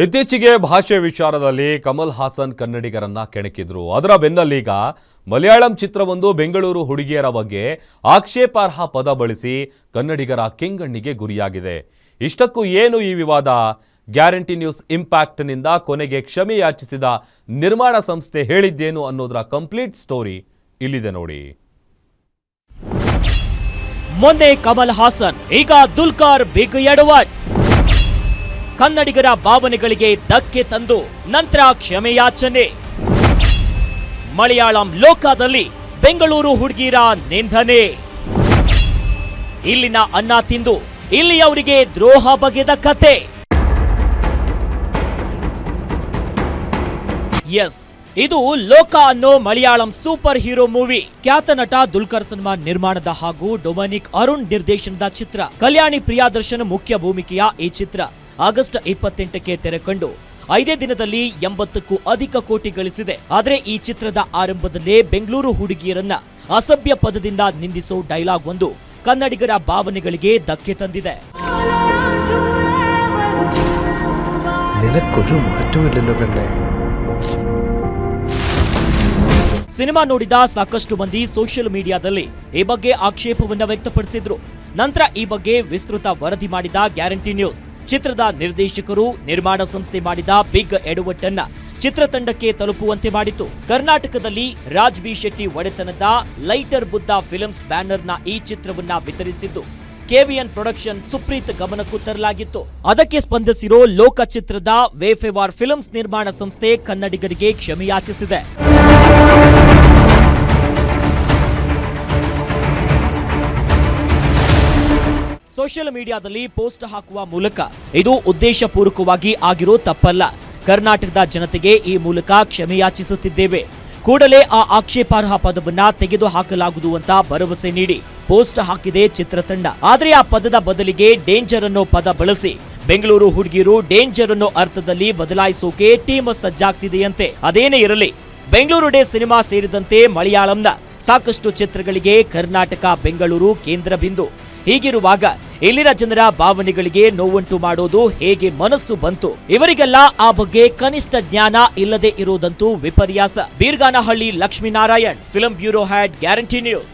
ಇತ್ತೀಚೆಗೆ ಭಾಷೆ ವಿಚಾರದಲ್ಲಿ ಕಮಲ್ ಹಾಸನ್ ಕನ್ನಡಿಗರನ್ನ ಕೆಣಕಿದ್ರು. ಅದರ ಬೆನ್ನಲ್ಲೀಗ ಮಲಯಾಳಂ ಚಿತ್ರವೊಂದು ಬೆಂಗಳೂರು ಹುಡುಗಿಯರ ಬಗ್ಗೆ ಆಕ್ಷೇಪಾರ್ಹ ಪದ ಬಳಸಿ ಕನ್ನಡಿಗರ ಕೆಂಗಣ್ಣಿಗೆ ಗುರಿಯಾಗಿದೆ. ಇಷ್ಟಕ್ಕೂ ಏನು ಈ ವಿವಾದ? ಗ್ಯಾರಂಟಿ ನ್ಯೂಸ್ ಇಂಪ್ಯಾಕ್ಟ್ನಿಂದ ಕೊನೆಗೆ ಕ್ಷಮೆ ಯಾಚಿಸಿದ ನಿರ್ಮಾಣ ಸಂಸ್ಥೆ ಹೇಳಿದ್ದೇನು ಅನ್ನೋದರ ಕಂಪ್ಲೀಟ್ ಸ್ಟೋರಿ ಇಲ್ಲಿದೆ ನೋಡಿ. ಮೊನ್ನೆ ಕಮಲ್ ಹಾಸನ್, ಈಗ ದುಲ್ಕರ್, ಬಿಗ್ ಎಡವಟ್ ಕನ್ನಡಿಗರ ಭಾವನೆಗಳಿಗೆ ಧಕ್ಕೆ ತಂದು ನಂತರ ಕ್ಷಮೆಯಾಚನೆ. ಮಲಯಾಳಂ ಲೋಕದಲ್ಲಿ ಬೆಂಗಳೂರು ಹುಡುಗಿರ ನಿಂದನೆ. ಇಲ್ಲಿನ ಅನ್ನ ತಿಂದು ಇಲ್ಲಿಯವರಿಗೆ ದ್ರೋಹ ಬಗೆದ ಕತೆ. ಎಸ್, ಇದು ಲೋಕ ಅನ್ನೋ ಮಲಯಾಳಂ ಸೂಪರ್ ಹೀರೋ ಮೂವಿ. ಖ್ಯಾತ ನಟ ದುಲ್ಕರ್ ಸಲ್ಮಾನ್ ನಿರ್ಮಾಣದ ಹಾಗೂ ಡೊಮನಿಕ್ ಅರುಣ್ ನಿರ್ದೇಶನದ ಚಿತ್ರ. ಕಲ್ಯಾಣಿ ಪ್ರಿಯಾದರ್ಶನ್ ಮುಖ್ಯ ಭೂಮಿಕೆಯ ಈ ಚಿತ್ರ. ಆಗಸ್ಟ್ ಇಪ್ಪತ್ತೆಂಟಕ್ಕೆ ತೆರೆಕಂಡು ಐದೇ ದಿನದಲ್ಲಿ ಎಂಬತ್ತಕ್ಕೂ ಅಧಿಕ ಕೋಟಿ ಗಳಿಸಿದೆ. ಆದರೆ ಈ ಚಿತ್ರದ ಆರಂಭದಲ್ಲೇ ಬೆಂಗಳೂರು ಹುಡುಗಿಯರನ್ನ ಅಸಭ್ಯ ಪದದಿಂದ ನಿಂದಿಸೋ ಡೈಲಾಗ್ ಒಂದು ಕನ್ನಡಿಗರ ಭಾವನೆಗಳಿಗೆ ಧಕ್ಕೆ ತಂದಿದೆ. ಸಿನಿಮಾ ನೋಡಿದ ಸಾಕಷ್ಟು ಮಂದಿ ಸೋಷಿಯಲ್ ಮೀಡಿಯಾದಲ್ಲಿ ಈ ಬಗ್ಗೆ ಆಕ್ಷೇಪವನ್ನು ವ್ಯಕ್ತಪಡಿಸಿದ್ರು. ನಂತರ ಈ ಬಗ್ಗೆ ವಿಸ್ತೃತ ವರದಿ ಮಾಡಿದ ಗ್ಯಾರಂಟಿ ನ್ಯೂಸ್. ಚಿತ್ರದ ನಿರ್ದೇಶಕರು ನಿರ್ಮಾಣ ಸಂಸ್ಥೆ ಮಾಡಿದ ಬಿಗ್ ಎಡವಟ್ಟನ್ನ ಚಿತ್ರತಂಡಕ್ಕೆ ತಲುಪುವಂತೆ ಮಾಡಿತು. ಕರ್ನಾಟಕದಲ್ಲಿ ರಾಜ್ ಬಿ ಶೆಟ್ಟಿ ಒಡೆತನದ ಲೈಟರ್ ಬುದ್ಧ ಫಿಲ್ಮ್ಸ್ ಬ್ಯಾನರ್ನ ಈ ಚಿತ್ರವನ್ನ ವಿತರಿಸಿದ್ದು. ಕೆವಿಎನ್ ಪ್ರೊಡಕ್ಷನ್ ಸುಪ್ರೀತ್ ಗಮನಕ್ಕೂ ತರಲಾಗಿತ್ತು. ಅದಕ್ಕೆ ಸ್ಪಂದಿಸಿರೋ ಲೋಕ ಚಿತ್ರದ ವೇಫೆವಾರ್ ಫಿಲ್ಮ್ಸ್ ನಿರ್ಮಾಣ ಸಂಸ್ಥೆ ಕನ್ನಡಿಗರಿಗೆ ಕ್ಷಮೆಯಾಚಿಸಿದೆ. ಸೋಷಿಯಲ್ ಮೀಡಿಯಾದಲ್ಲಿ ಪೋಸ್ಟ್ ಹಾಕುವ ಮೂಲಕ ಇದು ಉದ್ದೇಶಪೂರ್ವಕವಾಗಿ ಆಗಿರೋ ತಪ್ಪಲ್ಲ. ಕರ್ನಾಟಕದ ಜನತೆಗೆ ಈ ಮೂಲಕ ಕ್ಷಮೆಯಾಚಿಸುತ್ತಿದ್ದೇವೆ. ಕೂಡಲೇ ಆ ಆಕ್ಷೇಪಾರ್ಹ ಪದವನ್ನ ತೆಗೆದು ಹಾಕಲಾಗುವುದು ಅಂತ ಭರವಸೆ ನೀಡಿ ಪೋಸ್ಟ್ ಹಾಕಿದೆ ಚಿತ್ರತಂಡ. ಆದರೆ ಆ ಪದದ ಬದಲಿಗೆ ಡೇಂಜರ್ ಅನ್ನೋ ಪದ ಬಳಸಿ ಬೆಂಗಳೂರು ಹುಡುಗಿಯರು ಡೇಂಜರ್ ಅನ್ನೋ ಅರ್ಥದಲ್ಲಿ ಬದಲಾಯಿಸೋಕೆ ಟೀಮ್ ಸಜ್ಜಾಗ್ತಿದೆಯಂತೆ. ಅದೇನೇ ಇರಲಿ, ಬೆಂಗಳೂರು ಡೇ ಸಿನಿಮಾ ಸೇರಿದಂತೆ ಮಲಯಾಳಂನ ಸಾಕಷ್ಟು ಚಿತ್ರಗಳಿಗೆ ಕರ್ನಾಟಕ, ಬೆಂಗಳೂರು ಕೇಂದ್ರ ಬಿಂದು. ಹೀಗಿರುವಾಗ ಇಲ್ಲಿನ ಜನರ ಭಾವನೆಗಳಿಗೆ ನೋವುಂಟು ಮಾಡೋದು ಹೇಗೆ ಮನಸ್ಸು ಬಂತು? ಇವರಿಗೆಲ್ಲ ಆ ಬಗ್ಗೆ ಕನಿಷ್ಠ ಜ್ಞಾನ ಇಲ್ಲದೆ ಇರುವುದಂತೂ ವಿಪರ್ಯಾಸ. Birganahalli Lakshminarayan, film bureau head guarantee news.